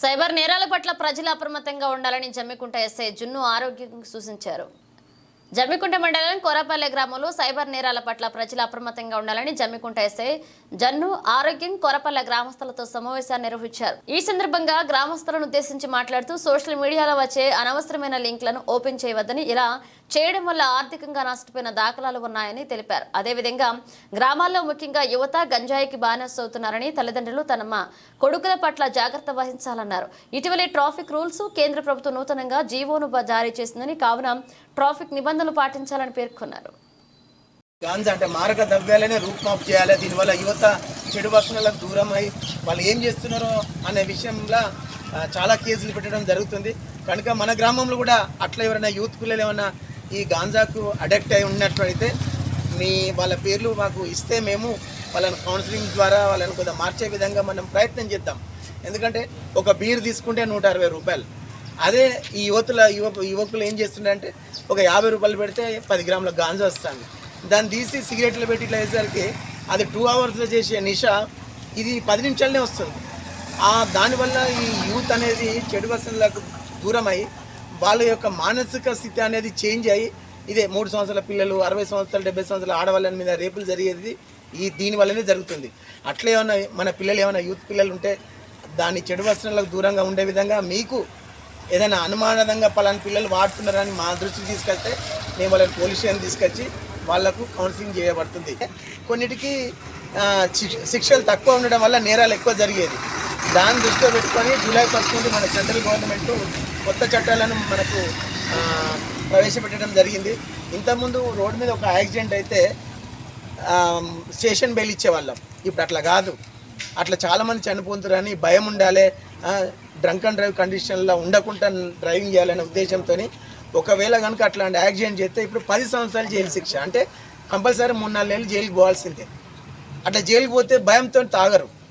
Cyber నేరాల పట్ల ప్రజలు అప్రమత్తంగా ఉండాలని జమ్మికుంట ఎస్ఐ జున్ను ఆరోగ్యం సూచించారు. జమ్మికుంట మండలం కోరపల్లె గ్రామంలో సైబర్ నేరాల పట్ల ప్రజలు అప్రమత్తంగా ఉండాలని జమ్మికుంట ఎస్ఐ జన్ను ఆరోగ్యం కోరపల్లె గ్రామస్తులతో సమావేశాన్ని నిర్వహించారు. ఈ సందర్భంగా గ్రామస్తులను ఉద్దేశించి మాట్లాడుతూ సోషల్ మీడియాలో వచ్చే అనవసరమైన లింక్లను ఓపెన్ చేయవద్దని ఇలా చేయడం వల్ల ఆర్థికంగా నష్టపోయిన దాఖలాలు ఉన్నాయని తెలిపారు. అదేవిధంగా గ్రామాల్లో ముఖ్యంగా యువత గంజాయికి బానిసవుతున్నారని తల్లిదండ్రులు తమ కొడుకుల పట్ల జాగ్రత్త వహించాలన్నారు. ఇటీవలే ట్రాఫిక్ రూల్స్ కేంద్ర ప్రభుత్వం నూతనంగా జీవోను జారీ చేసిందని కావున ట్రాఫిక్ నిబంధనలు పాటించాలని పేర్కొన్నారు. గాంజా అంటే మారక ద్రవ్యాలనే రూపుమాపు చేయాలి. దీనివల్ల యువత చెడు వసనలకు దూరం అయి వాళ్ళు ఏం చేస్తున్నారో అనే విషయంలో చాలా కేసులు పెట్టడం జరుగుతుంది. కనుక మన గ్రామంలో కూడా అట్లా ఎవరైనా యూత్ పిల్లలు ఏమైనా ఈ గాంజాకు అడక్ట్ అయి ఉన్నట్లయితే మీ వాళ్ళ పేర్లు మాకు ఇస్తే మేము వాళ్ళని కౌన్సిలింగ్ ద్వారా వాళ్ళని కొద్దిగా మార్చే విధంగా మనం ప్రయత్నం చేద్దాం. ఎందుకంటే ఒక బీర్ తీసుకుంటే నూట అరవై రూపాయలు. అదే ఈ యువతుల యువ యువకులు ఏం చేస్తుండే ఒక యాభై రూపాయలు పెడితే పది గ్రాముల గాంజా వస్తుంది. దాన్ని తీసి సిగరెట్లు పెట్టి ఇట్లా అది టూ అవర్స్లో చేసే నిష ఇది పది నిమిషాలనే వస్తుంది. దానివల్ల ఈ యూత్ అనేది చెడు వసతులకు దూరమై వాళ్ళ యొక్క మానసిక స్థితి అనేది చేంజ్ అయ్యి ఇదే మూడు సంవత్సరాల పిల్లలు అరవై సంవత్సరాలు డెబ్బై సంవత్సరాల ఆడవాళ్ళ మీద రేపులు జరిగేది ఈ దీని వల్లనే జరుగుతుంది. అట్లే ఏమైనా మన పిల్లలు ఏమైనా యూత్ పిల్లలు ఉంటే దాని చెడు వస్త్రాలకు దూరంగా ఉండే విధంగా మీకు ఏదైనా అనుమానదంగా పలాని పిల్లలు వాడుతున్నారని మా దృష్టికి తీసుకెళ్తే మేము వాళ్ళని పోలీస్ స్టేషన్ తీసుకొచ్చి వాళ్ళకు కౌన్సిలింగ్ చేయబడుతుంది. కొన్నిటికి శిక్షలు తక్కువ ఉండడం వల్ల నేరాలు ఎక్కువ జరిగేది. దాన్ని దృష్టిలో పెట్టుకొని జూలై ఫస్ట్ నుండి మన సెంట్రల్ గవర్నమెంట్ కొత్త చట్టాలను మనకు ప్రవేశపెట్టడం జరిగింది. ఇంతకుముందు రోడ్డు మీద ఒక యాక్సిడెంట్ అయితే స్టేషన్ బెయిల్ ఇచ్చేవాళ్ళం. ఇప్పుడు అట్లా కాదు. అట్లా చాలామంది చనిపోతురని భయం ఉండాలి. డ్రంక్ అండ్ డ్రైవ్ కండిషన్లో ఉండకుండా డ్రైవింగ్ చేయాలనే ఉద్దేశంతో ఒకవేళ కనుక అట్లాంటి యాక్సిడెంట్ చేస్తే ఇప్పుడు పది సంవత్సరాలు జైలు శిక్ష. అంటే కంపల్సరీ మూడు నాలుగు నెలలు జైలుకి పోవాల్సిందే. అట్లా జైలుకి పోతే భయంతో తాగరు.